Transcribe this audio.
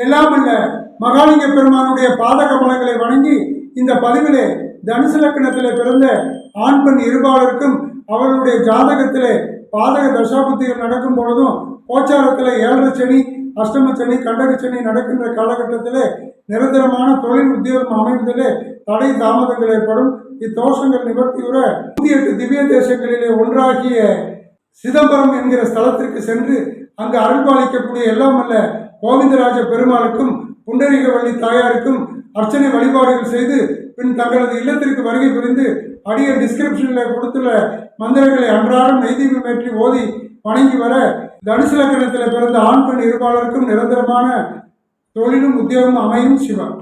எல்லாம் அல்ல மகாலிங்க பெருமானுடைய பாத கமலங்களை வணங்கி இந்த பதிவிலே தனுசு லக்கணத்திலே பிறந்த ஆண் பெண் இருபாலருக்கும் அவர்களுடைய ஜாதகத்திலே பாதக தசாபுத்திகள் நடக்கும் பொழுதும் கோச்சாரத்தில் ஏழரை சனி அஷ்டம சனி கண்டக சனி நடக்கின்ற காலகட்டத்திலே நிரந்தரமான தொழில் உத்தியோகம் அமைவதிலே தடை தாமதங்கள் ஏற்படும். இத்தோஷங்கள் நிவர்த்தியுற நூத்தி எட்டு திவ்ய தேசங்களிலே ஒன்றாகிய சிதம்பரம் என்கிற ஸ்தலத்திற்கு சென்று அங்கு அருள்பாலிக்கக்கூடிய எல்லாம் அல்ல கோவிந்தராஜ பெருமாளுக்கும் புண்டரீகவள்ளி தாயாருக்கும் அர்ச்சனை வழிபாடுகள் செய்து பின் தங்களது இல்லத்திற்கு வருகை புரிந்து அடிய டிஸ்கிரிப்ஷனில் கொடுத்துள்ள மந்திரங்களை அன்றாடம் நெய்தீபம் ஏற்றி ஓதி வணங்கி வர தனுசு லக்கணத்தில் பிறந்த ஆண் பெண் இருபாளருக்கும் நிரந்தரமான தொழிலும் உத்தியோகமும் அமையும் சிவன்